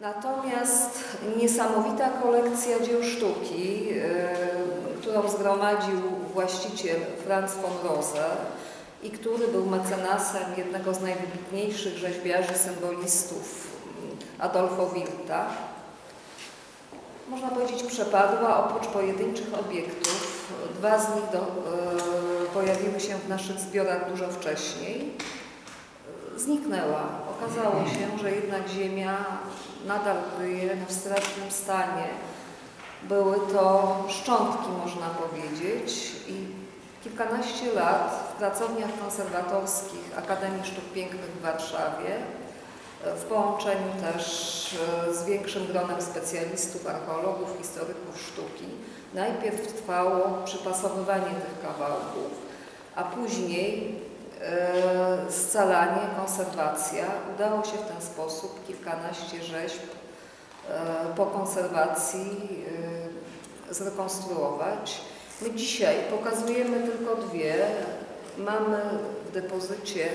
Natomiast niesamowita kolekcja dzieł sztuki, y, którą zgromadził właściciel Franz von Rose i który był mecenasem jednego z najwybitniejszych rzeźbiarzy, symbolistów Adolfo Wilta, można powiedzieć przepadła oprócz pojedynczych obiektów. Dwa z nich do, y, pojawiły się w naszych zbiorach dużo wcześniej. Zniknęła. Okazało się, że jednak ziemia nadal kryje w strasznym stanie. Były to szczątki, można powiedzieć, i kilkanaście lat w pracowniach konserwatorskich Akademii Sztuk Pięknych w Warszawie, w połączeniu też e, z większym gronem specjalistów, archeologów, historyków sztuki, najpierw trwało przypasowywanie tych kawałków, a później scalanie, konserwacja. Udało się w ten sposób kilkanaście rzeźb e, po konserwacji e, zrekonstruować. My dzisiaj pokazujemy tylko dwie. Mamy w depozycie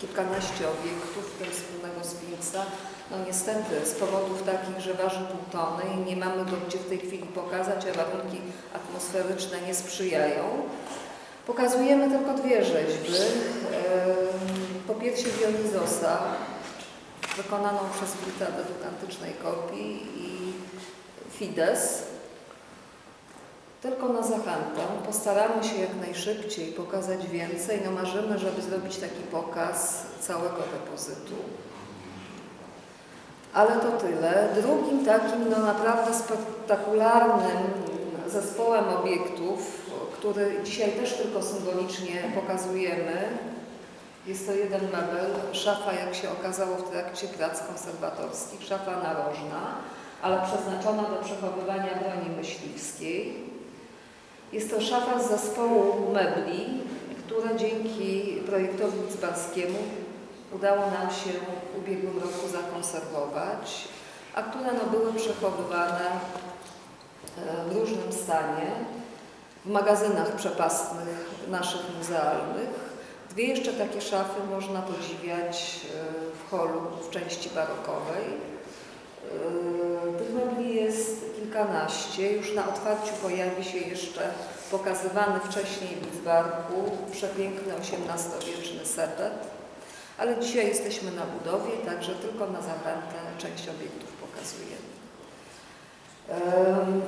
kilkanaście obiektów, w tym wspólnego Sfinksa. No niestety z powodów takich, że waży pół tony i nie mamy go gdzie w tej chwili pokazać, a warunki atmosferyczne nie sprzyjają. Pokazujemy tylko dwie rzeźby. Po piersi Dionizosa, wykonaną przez Wita według antycznej kopii i Fides. Tylko na zachętę. Postaramy się jak najszybciej pokazać więcej. No marzymy, żeby zrobić taki pokaz całego depozytu. Ale to tyle. Drugim takim no naprawdę spektakularnym zespołem obiektów, który dzisiaj też tylko symbolicznie pokazujemy, jest to jeden mebel, szafa jak się okazało w trakcie prac konserwatorskich, szafa narożna, ale przeznaczona do przechowywania broni myśliwskiej. Jest to szafa z zespołu mebli, która dzięki projektowi Lidzbarskiemu udało nam się w ubiegłym roku zakonserwować, a które no, były przechowywane e, w różnym stanie w magazynach przepastnych naszych muzealnych. Dwie jeszcze takie szafy można podziwiać e, w holu w części barokowej. E, Tych mebli jest kilkanaście. Już na otwarciu pojawi się jeszcze pokazywany wcześniej w Lidzbarku przepiękny XVIII-wieczny sepet. Ale dzisiaj jesteśmy na budowie, także tylko na zachętę część obiektów pokazujemy.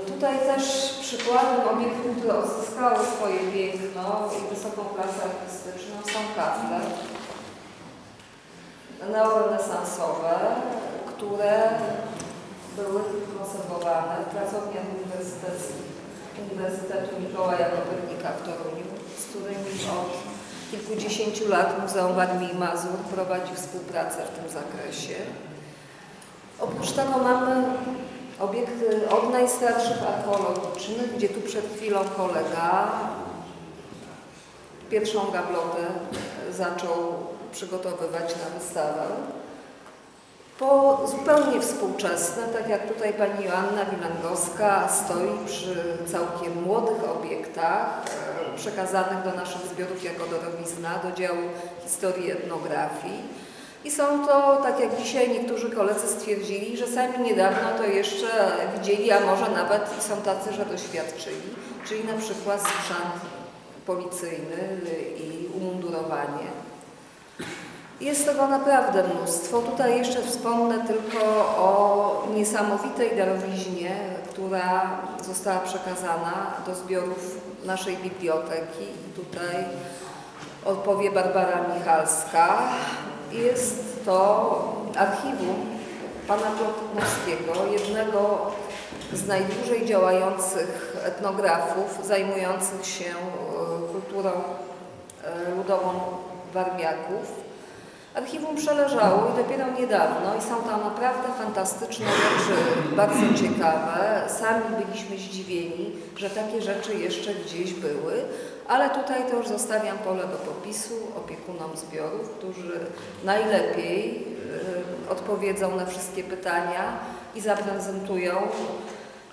Tutaj też przykładem obiektów, które odzyskały swoje piękno i wysoką klasę artystyczną są kafle neorenesansowe, które były konserwowane w uniwersyteckich Uniwersytetu Mikołaja Kopernika w Toruniu, z którymi od kilkudziesięciu lat Muzeum Warmii i Mazur prowadzi współpracę w tym zakresie. Oprócz tego mamy obiekty od najstarszych archeologicznych, gdzie tu przed chwilą kolega pierwszą gablotę zaczął przygotowywać na wystawę. Po zupełnie współczesne, tak jak tutaj pani Joanna Wilangowska stoi przy całkiem młodych obiektach przekazanych do naszych zbiorów jako darowizna do działu historii etnografii. I są to, tak jak dzisiaj niektórzy koledzy stwierdzili, że sami niedawno to jeszcze widzieli, a może nawet są tacy, że doświadczyli, czyli na przykład sprzęt policyjny i umundurowanie. Jest tego naprawdę mnóstwo. Tutaj jeszcze wspomnę tylko o niesamowitej darowiźnie, która została przekazana do zbiorów naszej biblioteki. Tutaj odpowie Barbara Michalska. Jest to archiwum pana Plotnowskiego, jednego z najdłużej działających etnografów zajmujących się e, kulturą e, ludową Warmiaków. Archiwum przeleżało i dopiero niedawno i są tam naprawdę fantastyczne rzeczy, bardzo ciekawe. Sami byliśmy zdziwieni, że takie rzeczy jeszcze gdzieś były, ale tutaj to już zostawiam pole do popisu opiekunom zbiorów, którzy najlepiej y, odpowiedzą na wszystkie pytania i zaprezentują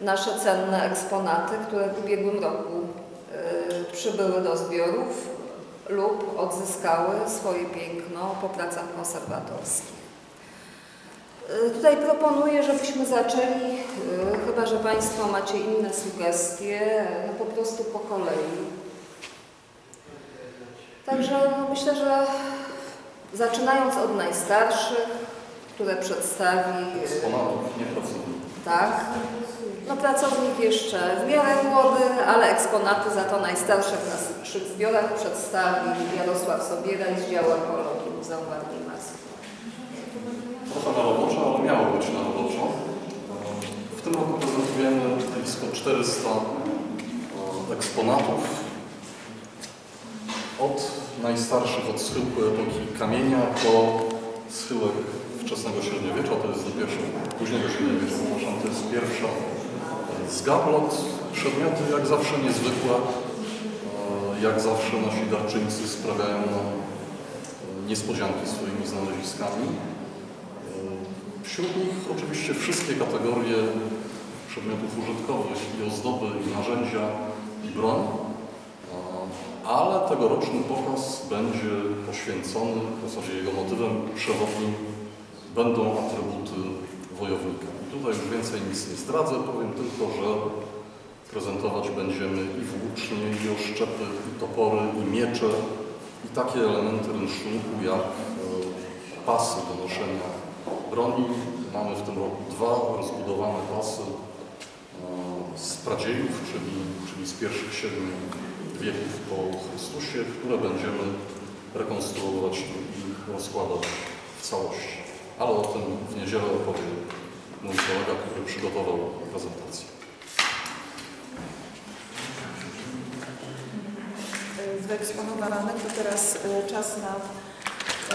nasze cenne eksponaty, które w ubiegłym roku y, przybyły do zbiorów lub odzyskały swoje piękno po pracach konserwatorskich. Y, Tutaj proponuję, żebyśmy zaczęli, y, chyba że Państwo macie inne sugestie, no po prostu po kolei. Także no myślę, że zaczynając od najstarszych, które przedstawi y, Eksponatów, nie pracowników. Tak. No pracownik jeszcze w miarę młody, ale eksponaty za to najstarsze w naszych zbiorach przedstawi Jarosław Sobiera z działu ekologii Muzeum Warmii Mazur. Trochę na roboczo, ale miało być na roboczo. W tym roku prezentujemy blisko 400 e, eksponatów. Od najstarszych, od schyłku epoki kamienia po schyłek wczesnego średniowiecza, to jest pierwsza, późnego średniowiecza, to jest pierwsza z gablot. Przedmioty jak zawsze niezwykłe, e, jak zawsze nasi darczyńcy sprawiają nam e, niespodzianki swoimi znaleziskami. Wśród nich oczywiście wszystkie kategorie przedmiotów użytkowych i ozdoby, i narzędzia, i broń. Ale tegoroczny pokaz będzie poświęcony, w zasadzie jego motywem przewodnim będą atrybuty wojownika. Tutaj już więcej nic nie zdradzę, powiem tylko, że prezentować będziemy i włócznie, i oszczepy, i topory, i miecze, i takie elementy rynsztunku jak e, pasy do noszenia broni. Mamy w tym roku dwa rozbudowane pasy e, z pradziejów, czyli, czyli z pierwszych siedmiu wieków po Chrystusie, które będziemy rekonstruować i rozkładać w całości. Ale o tym w niedzielę opowie mój kolega, który przygotował prezentację. wyeksponowane, to teraz e, czas na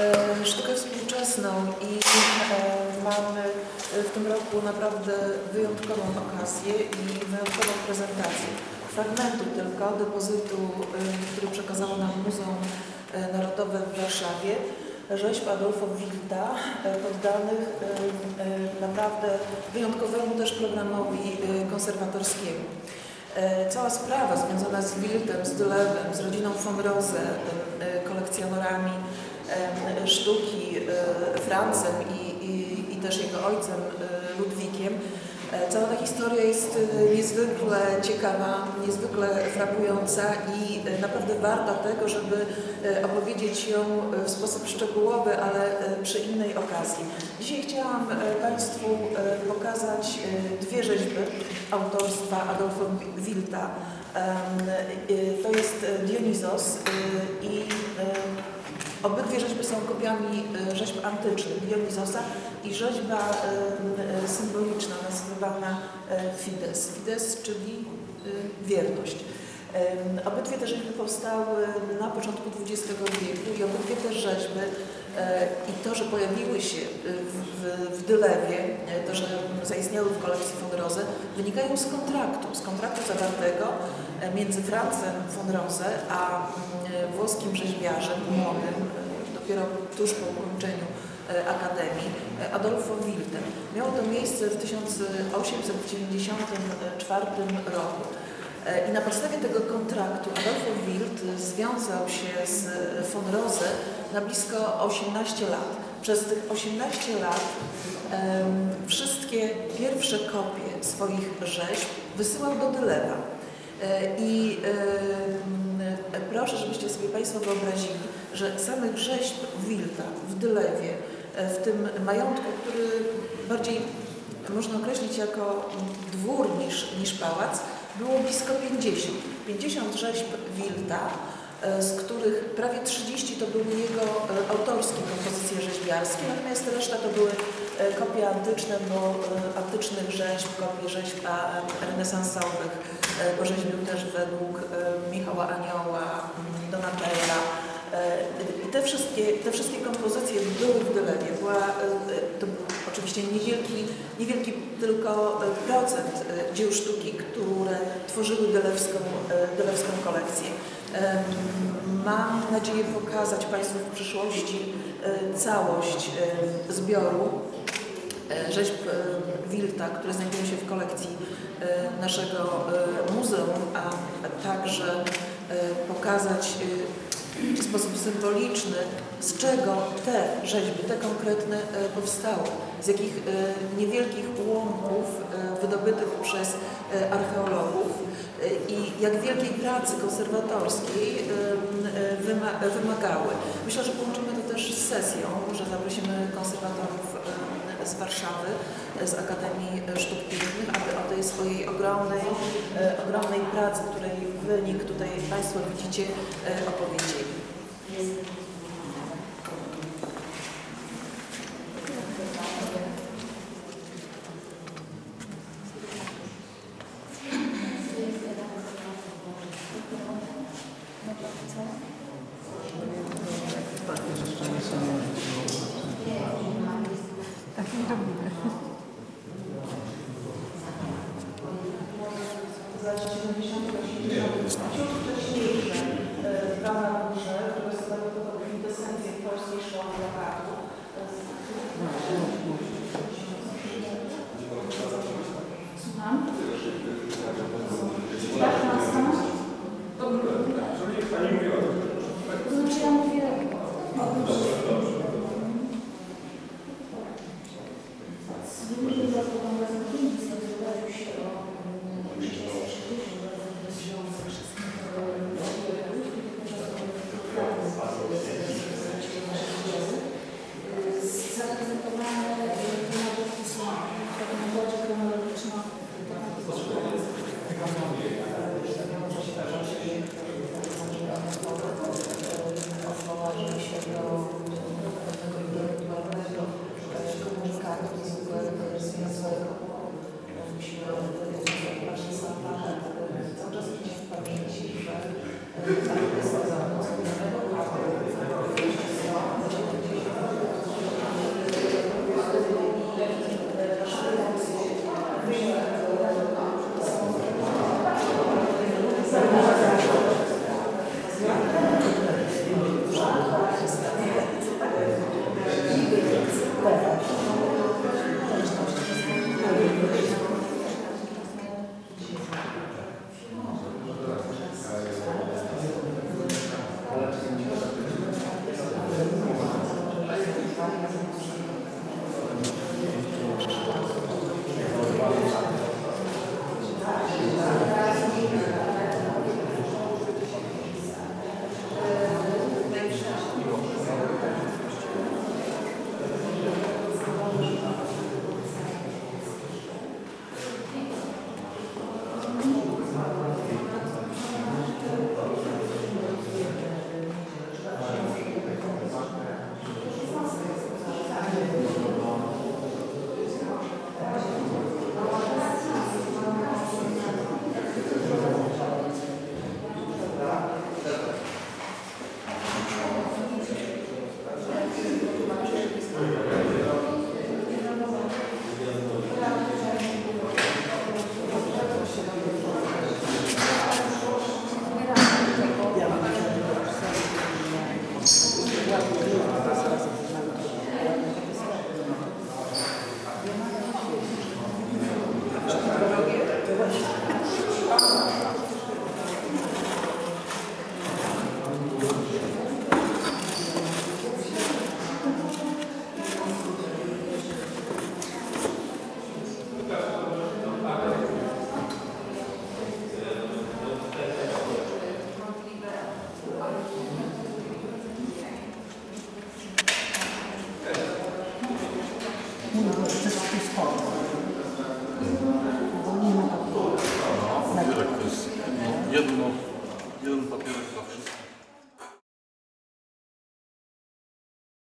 e, sztukę współczesną i e, mamy w tym roku naprawdę wyjątkową okazję i wyjątkową prezentację. Fragmentu tylko depozytu, który przekazało nam Muzeum Narodowe w Warszawie, rzeźb Adolfo Wilda, poddanych naprawdę wyjątkowemu też programowi konserwatorskiemu. E, Cała sprawa związana z Wildem, z Dylewem, z rodziną von Rose, e, kolekcjonerami e, sztuki Francem i, i, i też jego ojcem Ludwikiem. Cała ta historia jest niezwykle ciekawa, niezwykle frapująca i naprawdę warta tego, żeby opowiedzieć ją w sposób szczegółowy, ale przy innej okazji. Dzisiaj chciałam Państwu pokazać dwie rzeźby autorstwa Adolfo Wilta. To jest Dionizos i Obydwie rzeźby są kopiami e, rzeźb antycznych Dionizosa i rzeźba e, symboliczna nazywana e, Fides. Fides, czyli wierność. Obydwie te rzeźby powstały na początku XX wieku i obydwie te rzeźby i to, że pojawiły się w, w, Dylewie, to, że zaistniały w kolekcji von Rose, wynikają z kontraktu, z kontraktu zawartego między Francem von Rose a mm, włoskim rzeźbiarzem młodym, dopiero tuż po ukończeniu Akademii, Adolfo Wildem. Miało to miejsce w 1894 roku. I na podstawie tego kontraktu Adolfo Wild związał się z von Rose na blisko 18 lat. Przez tych 18 lat em, wszystkie pierwsze kopie swoich rzeźb wysyłał do Dylewa. E, I em, proszę, żebyście sobie Państwo wyobrazili, że samych rzeźb Wilda w Dylewie, e, w tym majątku, który bardziej można określić jako dwór niż, niż pałac, było blisko 50. 50 rzeźb Wilda, e, z których prawie 30 to były jego e, autorskie kompozycje rzeźbiarskie, natomiast reszta to były e, kopie antyczne, bo antycznych rzeźb, kopie rzeźb renesansowych, porzeźbił też według Michała Anioła, Donatella. I te wszystkie, te wszystkie kompozycje były w Dylewie. Była, to był oczywiście niewielki, niewielki tylko procent dzieł sztuki, które tworzyły dylewską, dylewską kolekcję. Mam nadzieję pokazać Państwu w przyszłości całość zbioru e, rzeźb e, Wilta, które znajdują się w kolekcji e, naszego e, muzeum, a także e, pokazać e, w sposób symboliczny, z czego te rzeźby, te konkretne e, powstały, z jakich e, niewielkich ułomków e, wydobytych przez e, archeologów e, i jak wielkiej pracy konserwatorskiej e, e, wyma- wymagały. Myślę, że połączymy to też z sesją, że zaprosimy konserwatorów e, z Warszawy, z Akademii Sztuk Pięknych, aby o tej swojej ogromnej, e, ogromnej pracy, której wynik tutaj Państwo widzicie, e, opowiedzieli.